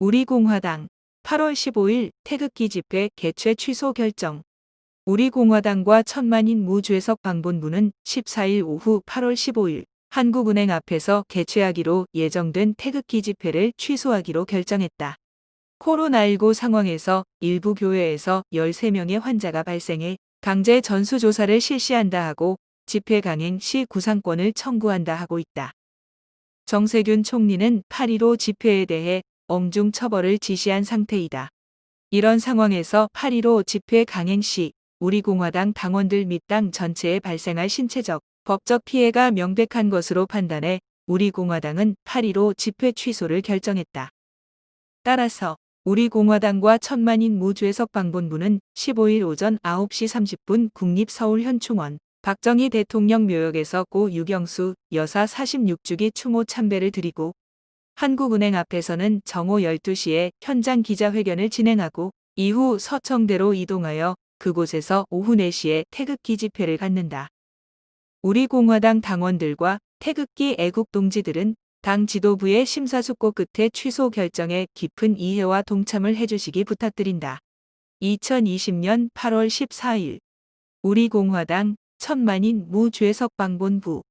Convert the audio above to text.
우리공화당 8월 15일 태극기 집회 개최 취소 결정. 우리공화당과 천만인 무죄석 방본부는 14일 오후 8월 15일 한국은행 앞에서 개최하기로 예정된 태극기 집회를 취소하기로 결정했다. 코로나19 상황에서 일부 교회에서 13명의 환자가 발생해 강제 전수조사를 실시한다 하고 집회 강행 시 구상권을 청구한다 하고 있다. 정세균 총리는 8.15 집회에 대해 엄중 처벌을 지시한 상태이다. 이런 상황에서 8.15 집회 강행 시 우리 공화당 당원들 및 당 전체에 발생할 신체적, 법적 피해가 명백한 것으로 판단해 우리 공화당은 8.15 집회 취소를 결정했다. 따라서 우리 공화당과 천만인 무죄석 방본부는 15일 오전 9시 30분 국립서울현충원 박정희 대통령 묘역에서 고 유경수 여사 46주기 추모 참배를 드리고 한국은행 앞에서는 정오 12시에 현장 기자회견을 진행하고 이후 서청대로 이동하여 그곳에서 오후 4시에 태극기 집회를 갖는다. 우리 공화당 당원들과 태극기 애국 동지들은 당 지도부의 심사숙고 끝에 취소 결정에 깊은 이해와 동참을 해주시기 부탁드린다. 2020년 8월 14일 우리 공화당 천만인 무죄석 방본부